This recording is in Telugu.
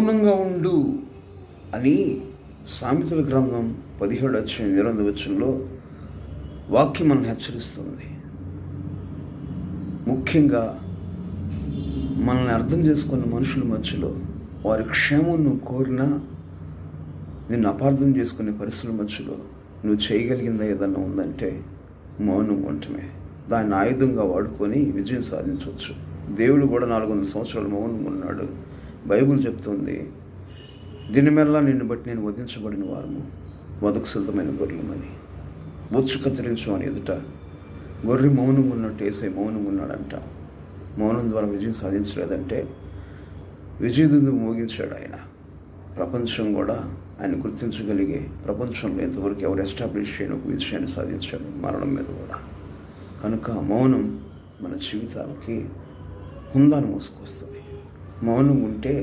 మౌనంగా ఉండు అని సామెతల గ్రంథం పదిహేడు వచ్చిన ఇరవై వచ్చంలో వాక్యం మనల్ని హెచ్చరిస్తుంది. ముఖ్యంగా మనల్ని అర్థం చేసుకున్న మనుషుల మధ్యలో వారి క్షేమం నువ్వు కోరినా నిన్ను అపార్థం చేసుకునే పరిస్థితుల మధ్యలో నువ్వు చేయగలిగిందా ఏదన్నా ఉందంటే మౌనం ఉండటమే. దాన్ని ఆయుధంగా వాడుకొని విజయం సాధించవచ్చు. దేవుడు కూడా నాలుగు వందల సంవత్సరాలు మౌనంగా ఉన్నాడు. బైబిల్ చెప్తుంది దినమెల్లా నిన్ను బట్టి నేను వధించబడిన వారము వదకు సిద్ధమైన గొర్రెలమని. బొచ్చు కత్తిరించు అని ఎదుట గొర్రె మౌనం ఉన్నట్టు వేసే మౌనం ఉన్నాడంట. మౌనం ద్వారా విజయం సాధించలేదంటే విజయదుందు మోగించాడు ఆయన. ప్రపంచం కూడా ఆయన గుర్తించగలిగే ప్రపంచంలో ఇంతవరకు ఎవరు ఎస్టాబ్లిష్ చేయని ఒక విజయాన్ని సాధించాడు మరణం మీద కూడా. కనుక మౌనం మన జీవితాలకి హుందాను మోసుకొస్తుంది. మౌనం ఉంటే